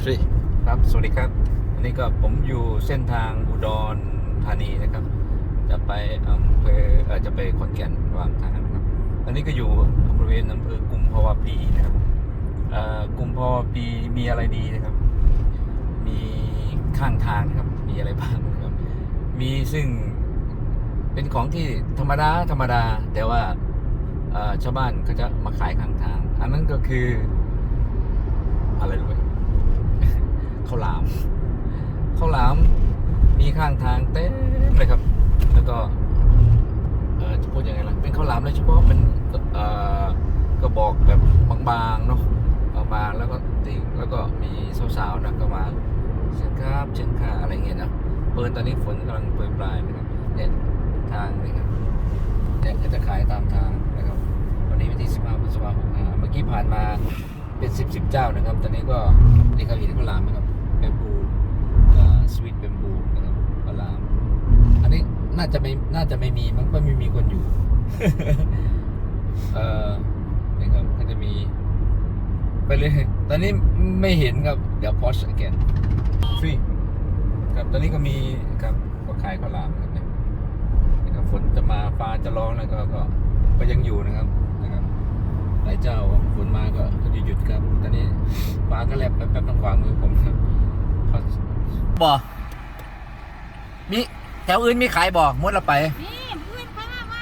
ทรีครับ สวัสดีครับ อันนี้ก็ผมอยู่เส้นทางอุดรธานีนะครับ จะไปอำเภอเออจะไปขอนแก่นระหว่างทางนะครับตอนนี้ก็อยู่บริเวณอำเภอกุมภาวะปีนะครับเอ่อกุมภาวะปีมีอะไรดีนะครับ มีข้างทางนะครับ มีอะไรบ้างนะครับ มีซึ่งเป็นของที่ธรรมดาธรรมดา แต่ว่าเอ่อชาวบ้านก็จะมาขายข้างทาง อันนั้นก็คืออะไรรู้ไหม ข้าวหลามข้าวหลามมีข้างทางเต็มเลยครับ แล้วก็เออจะพูดยังไงล่ะเป็นข้าวหลามเลยเฉพาะเป็นเอ่อกระบอกแบบบางๆเนาะบางๆแล้วก็ติงแล้วก็มีสาวๆนะก็มาเชิญครับเชิญค่ะอะไรเงี้ยนะเปิดตอนนี้ฝนกำลังโปรยปลายนะครับเนี่ยทางนี่ครับเนี่ยก็จะขายตามทางนะครับ วันนี้วันที่15พฤษภาคมเมื่อกี้ผ่านมาเป็น 10 10เจ้านะครับ ตอนนี้ก็นี่ก็เห็นข้าวหลามนะครับ สวีทแบมบูนะครับข้าวหลาม อันนี้น่าจะไม่น่าจะไม่มีมันก็ไม่มีคนอยู่ เออนี่ครับก็จะมี ไปเลย ตอนนี้ไม่เห็นครับ เดี๋ยวพอชแกนฟรีครับตอนนี้ก็มีครับก็ขายข้าวหลามครับเนี่ยนะครับฝนจะมาฟ้าจะร้องแล้วก็ก็ก็ยังอยู่นะครับนะครับหลายเจ้าฝนมาก็ก็จะหยุดครับ ตอนนี้ฟ้าก็แลบแป๊บๆทางขวามือผมครับ บ่มีแถวอื่นมีขายบ่มดละไปนี่เพื่อนข้าไหม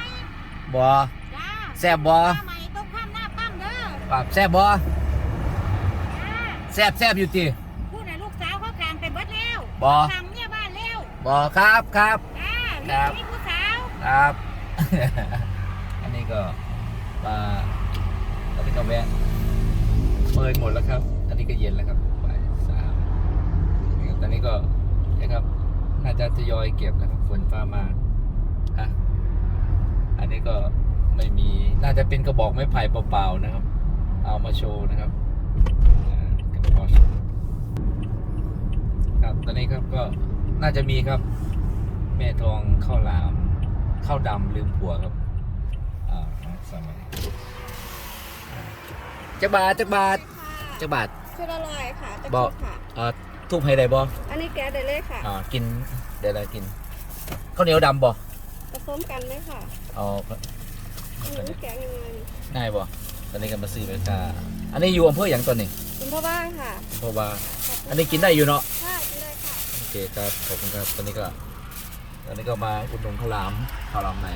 บ่จ้าแซ่บบ่ข้าใหม่ต้องข้ามหน้าปั้มเด้อปากแซ่บบ่จ้าแซ่บแซ่บอยู่ติพูดให้ลูกสาวเขาแข่งไปเบิดแล้วบ่ทางเนี่ยบ้านแล้วบ่ครับครับ จ้าครับนี่ผู้สาว ครับ อันนี้ก็มาตอนนี้ก็แวะเปิดหมดแล้วครับ อันนี้ก็เย็นแล้วครับบ่ายสาม นี่ครับตอนนี้ก็นะครับน่าจะทยอยเก็บแล้วครับฝนฟ้ามาอะอันนี้ก็ไม่มีน่าจะเป็นกระบอกไม้ไผ่เปล่าๆนะครับ เอามาโชว์นะครับอ่ากันพอชครับตอนนี้ครับก็น่าจะมีครับ แม่ทองข้าวหลามข้าวดำลืมผัวครับอ่าสมัยจักบาทจักบาทจักบาทชุดละร้อยค่ะจะบ่กินค่ะอ่า ทุบให้ได้บ่อันนี้แกะได้เลยค่ะอ่ากินเดี๋ยวอะไรกินข้าวเหนียวดำบ่ผสมกันเลยค่ะอ๋ออันนี้แกะยังไงง่ายบ่ตอนนี้กันมาซื้อไปกาอันนี้อยู่อำเภออย่างตัวนี้คุณพ่อบ้านค่ะเพราะว่า อันนี้กินได้อยู่เนาะค่ะกินได้ค่ะโอเคครับขอบคุณครับตอนนี้ก็ตอนนี้ก็มาอุดหนุนข้าวหลามข้าวหลามใน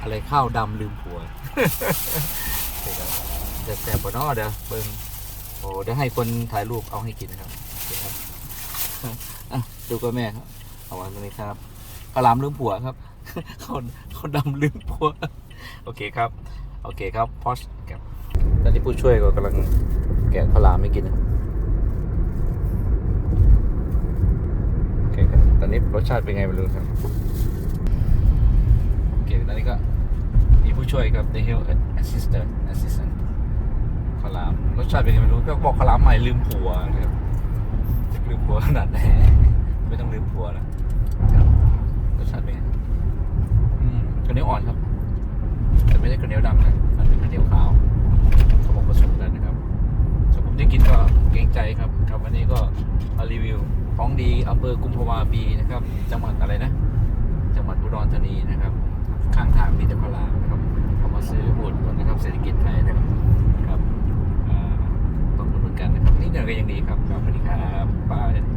อะไรข้าวดำลืมผัวโอเคครับจะแซ่บปะเนาะเดี๋ยวเบิ้งโอ้เดี๋ยวให้คนถ่ายรูปเอาให้กินนะครับโอเคครับ อะดูกับแม่ครับเอาไว้ตรงนี้ครับข้าวหลามลืมผัวครับข้าวข้าดำลืมผัว โอเคครับ โอเคครับพอชครับตอนนี้ผู้ช่วยก็กำลังแกะข้าวหลามให้กินนะโอเคครับตอนนี้รสชาติเป็นไงไม่รู้ครับโอเคตอนนี้ก็มีผู้ช่วยครับ the health assistant assistant ข้าวหลามรสชาติเป็นไงไม่รู้ก็บอกข้าวหลามใหม่ลืมผัวนะครับ ลืมผัวขนาดไหนไม่ต้องลืมผัวนะครับรสชาติเป็นไงอืมข้าวเนียวอ่อนครับ แต่ไม่ใช่ข้าวเนียวดำนะมันเป็นข้าวเนียวขาวเขาบอกผสมกันนะครับส่วนผมที่กินก็เกรงใจครับครับวันนี้ก็มารีวิวของดีอำเภอกุมภาวาปีนะครับ จังหวัดอะไรนะ จังหวัดอุดรธานีนะครับ ข้างทางมีแต่ข้าวหลามนะครับเขามาซื้ออุดหนุนนะครับเศรษฐกิจไทยนะครับ ก็ยังดีครับครับสวัสดีครับบาย